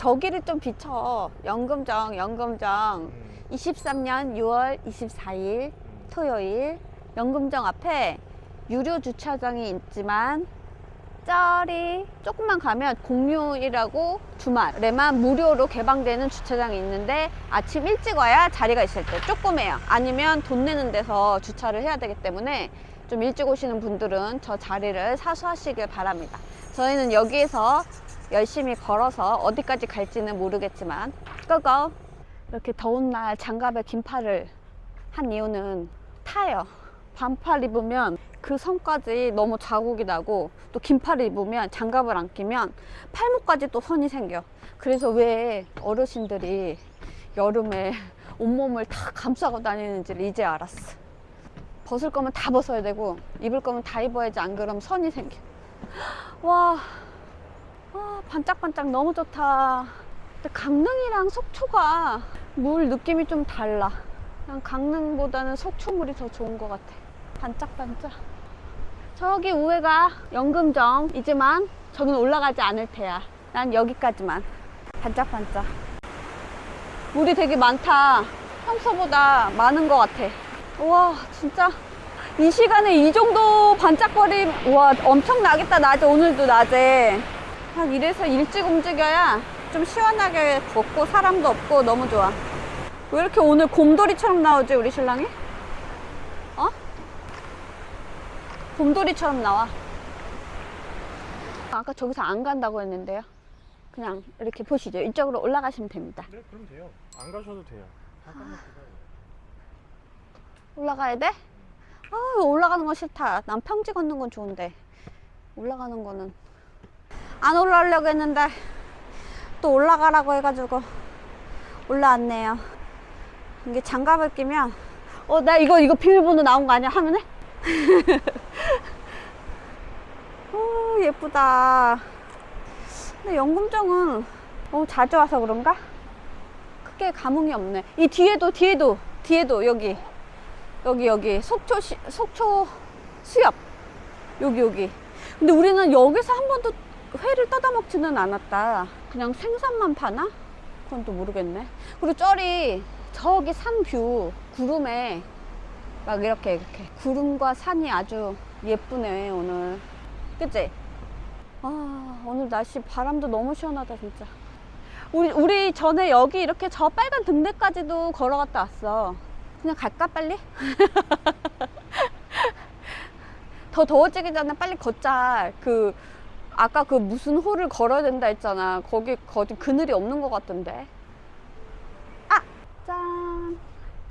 저기를 좀 비춰. 연금정, 연금정. 음, 23년 6월 24일 음. 토요일 연금정 앞에 유료 주차장이 있지만 저리 조금만 가면 공휴일하고 주말에만 무료로 개방되는 주차장이 있는데 아침 일찍 와야 자리가 있을 때 조금해요 아니면 돈 내는 데서 주차를 해야 되기 때문에 좀 일찍 오시는 분들은 저 자리를 사수하시길 바랍니다 저희는 여기에서 열심히 걸어서 어디까지 갈지는 모르겠지만 고고 이렇게 더운 날 장갑에 긴팔을 한 이유는 타요. 반팔 입으면 그 선까지 너무 자국이 나고 또 긴팔을 입으면 장갑을 안 끼면 팔목까지 또 선이 생겨. 그래서 왜 어르신들이 여름에 온몸을 다 감싸고 다니는지를 이제 알았어. 벗을 거면 다 벗어야 되고 입을 거면 다 입어야지 안 그러면 선이 생겨. 와, 와 반짝반짝 너무 좋다. 근데 강릉이랑 속초가 물 느낌이 좀 달라. 난 강릉보다는 속초물이 더 좋은 것 같아. 반짝반짝. 저기 우회가 연금정이지만 저긴 올라가지 않을 테야. 난 여기까지만. 반짝반짝. 물이 되게 많다. 평소보다 많은 것 같아. 우와, 진짜. 이 시간에 이 정도 반짝거림, 우와, 엄청 나겠다, 낮에, 오늘도 낮에. 한 이래서 일찍 움직여야 좀 시원하게 걷고 사람도 없고 너무 좋아. 왜 이렇게 오늘 곰돌이처럼 나오지, 우리 신랑이? 어? 곰돌이처럼 나와. 아까 저기서 안 간다고 했는데요. 그냥 이렇게 보시죠. 이쪽으로 올라가시면 됩니다. 네, 그럼 돼요. 안 가셔도 돼요. 잠깐만 기다려. 올라가야 돼? 아, 올라가는 거 싫다. 난 평지 걷는 건 좋은데. 올라가는 거는. 안 올라오려고 했는데, 또 올라가라고 해가지고, 올라왔네요. 이게 장갑을 끼면, 어, 나 이거, 이거 비밀번호 나온 거 아니야? 하면은? 오, 예쁘다. 근데 연금정은 너무 자주 와서 그런가? 크게 감흥이 없네. 이 뒤에도, 뒤에도, 뒤에도, 여기. 여기 여기 속초 시, 속초 수협 여기 여기 근데 우리는 여기서 한 번도 회를 떠다 먹지는 않았다 그냥 생선만 파나? 그건 또 모르겠네 그리고 쩌리 저기 산뷰 구름에 막 이렇게 이렇게 구름과 산이 아주 예쁘네 오늘 그치? 아 오늘 날씨 바람도 너무 시원하다 진짜 우리 우리 전에 여기 이렇게 저 빨간 등대까지도 걸어갔다 왔어 그냥 갈까 빨리? 더 더워지기 전에 빨리 걷자. 그 아까 그 무슨 호를 걸어야 된다 했잖아. 거기 거기 그늘이 없는 것 같던데. 아, 짠.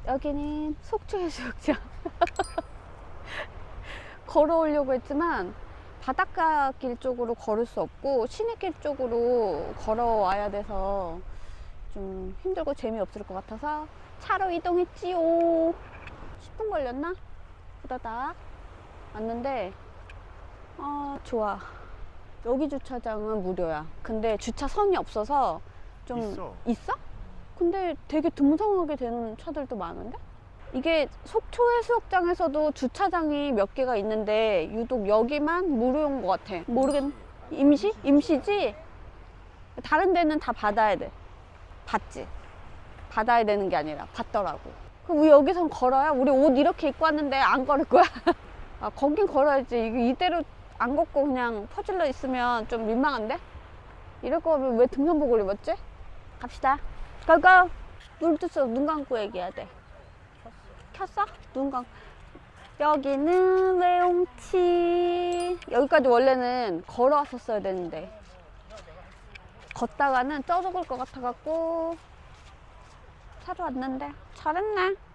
여기는 속초해수욕장. 걸어오려고 했지만 바닷가 길 쪽으로 걸을 수 없고 시내길 쪽으로 걸어와야 돼서 좀 힘들고 재미없을 것 같아서 차로 이동했지요. 10분 걸렸나? 보다다 왔는데, 아, 좋아. 여기 주차장은 무료야. 근데 주차선이 없어서 좀. 있어. 있어? 근데 되게 듬성하게 되는 차들도 많은데? 이게 속초 해수욕장에서도 주차장이 몇 개가 있는데 유독 여기만 무료인 것 같아. 모르겠네. 임시? 임시지? 다른 데는 다 받아야 돼. 받지. 받아야 되는 게 아니라 받더라고. 그럼 우리 여기선 걸어요? 우리 옷 이렇게 입고 왔는데 안 걸을 거야? 아, 거긴 걸어야지. 이대로 안 걷고 그냥 퍼질러 있으면 좀 민망한데? 이럴 거면 왜 등산복을 입었지? 갑시다. 고고! 눈 뜨서 눈 감고 얘기해야 돼. 켰어? 눈 감고. 여기는 외용치. 여기까지 원래는 걸어왔었어야 되는데. 걷다가는 쪄 죽을 것 같아갖고 차로 왔는데 잘했네.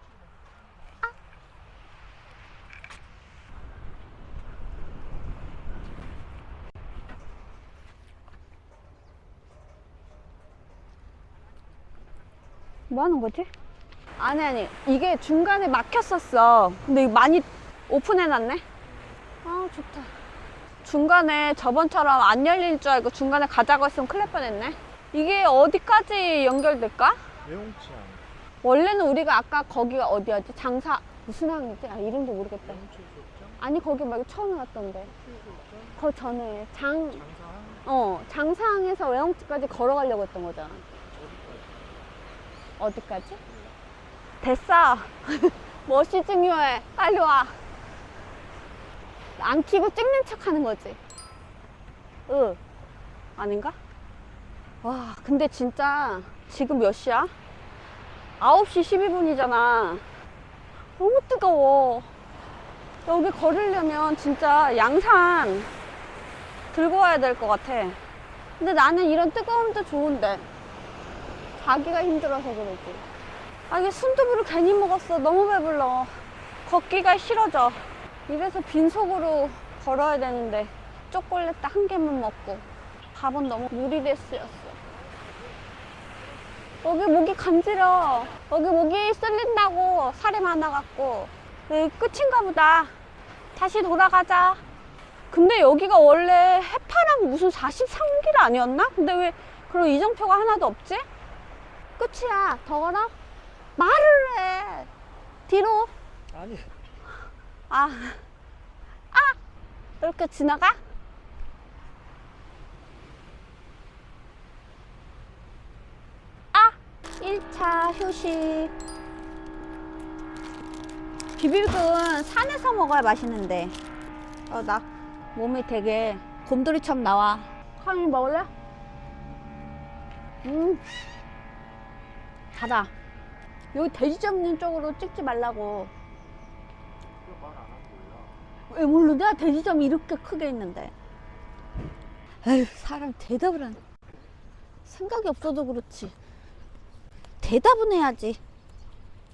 뭐 하는 거지? 아니 아니 이게 중간에 막혔었어. 근데 많이 오픈해놨네. 아 좋다. 중간에 저번처럼 안 열릴 줄 알고 중간에 가자고 했으면 큰일 날 뻔했네. 이게 어디까지 연결될까? 외홍치안. 원래는 우리가 아까 거기가 어디였지? 장사 무슨 항이지? 아 이름도 모르겠다. 아니 거기 말고 처음에 갔던데. 그 전에 장 장사항? 어, 장상에서 외형집까지 걸어가려고 했던 거잖아. 어디까지? 됐어. 멋이 중요해. 빨리 와. 안 키고 찍는 척 하는 거지. 으. 아닌가? 와, 근데 진짜 지금 몇 시야? 9시 12분이잖아. 너무 뜨거워. 여기 걸으려면 진짜 양산 들고 와야 될 것 같아. 근데 나는 이런 뜨거움도 좋은데. 가기가 힘들어서 그러지. 아, 이게 순두부를 괜히 먹었어. 너무 배불러. 걷기가 싫어져. 이래서 빈속으로 걸어야 되는데, 초콜릿 한 개만 먹고. 밥은 너무 누리레스였어. 여기 목이 간지러. 여기 목이 쓸린다고. 살이 많아갖고. 여기 끝인가 보다. 다시 돌아가자. 근데 여기가 원래 해파랑 무슨 43길 아니었나? 근데 왜 그런 이정표가 하나도 없지? 끝이야. 더 걸어? 말을 해. 뒤로. 아니 아. 아! 이렇게 지나가? 아! 1차 휴식. 비빔국은 산에서 먹어야 맛있는데. 어, 나 몸이 되게 곰돌이처럼 나와. 하윤이 먹을래? 음. 가자. 여기 돼지 잡는 쪽으로 찍지 말라고. 하고 몰라 왜 모르냐? 돼지점이 이렇게 크게 있는데. 에휴, 사람 대답을 안. 생각이 없어도 그렇지. 대답은 해야지.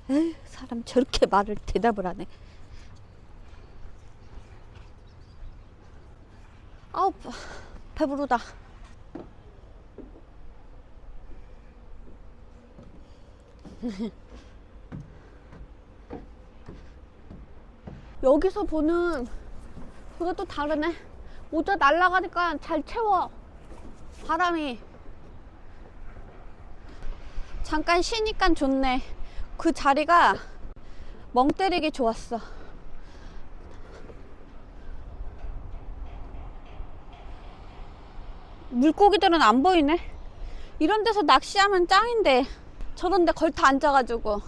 에휴, 사람 저렇게 말을 대답을 안 해. 아우, 배- 배부르다. 여기서 보는 그거 또 다르네. 모자 날아가니까 잘 채워. 바람이. 잠깐 쉬니까 좋네. 그 자리가 멍 때리기 좋았어. 물고기들은 안 보이네. 이런 데서 낚시하면 짱인데 저런 데 걸터 앉아가지고.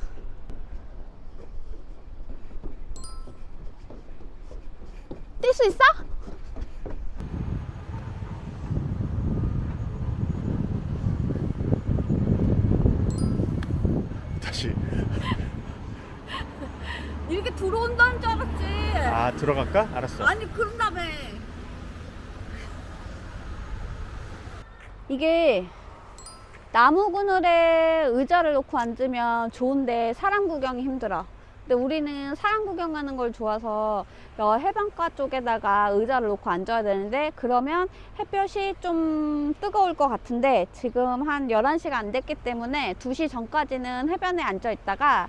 뛸 수 있어? 다시 이렇게 들어온다는 줄 알았지. 아 들어갈까? 알았어 아니 그런다며. 이게 나무 그늘에 의자를 놓고 앉으면 좋은데 사람 구경이 힘들어. 근데 우리는 사람 구경하는 걸 좋아서 여 해변가 쪽에다가 의자를 놓고 앉아야 되는데 그러면 햇볕이 좀 뜨거울 것 같은데 지금 한 11시가 안 됐기 때문에 2시 전까지는 해변에 앉아 있다가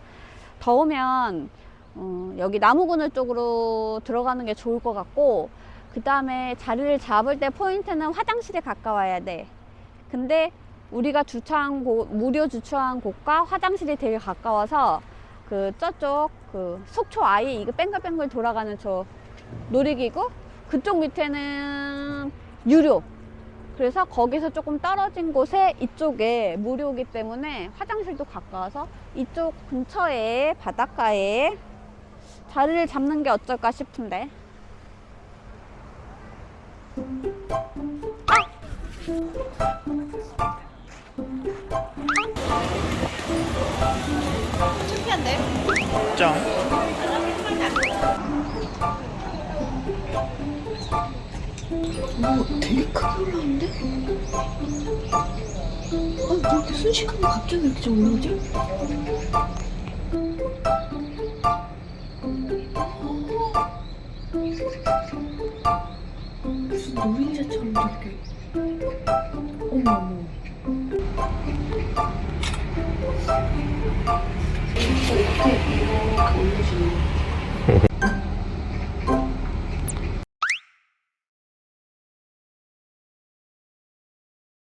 더우면 어, 여기 나무 그늘 쪽으로 들어가는 게 좋을 것 같고 그 다음에 자리를 잡을 때 포인트는 화장실에 가까워야 돼. 근데 우리가 주차한 곳, 무료 주차한 곳과 화장실이 되게 가까워서 그 저쪽 그 속초 아예 이거 뺑글뺑글 돌아가는 저 놀이기구 그쪽 밑에는 유료. 그래서 거기서 조금 떨어진 곳에 이쪽에 무료이기 때문에 화장실도 가까워서 이쪽 근처에 바닷가에 자리를 잡는 게 어떨까 싶은데. 창피한데? 짱 오, 되게 크게 올라오는데? 아, 뭐 이렇게 순식간에 갑자기 이렇게 좀 올라오지? 아, 무슨 노린자처럼 이렇게. 어머, 어머. 이렇게 이렇게 올려주는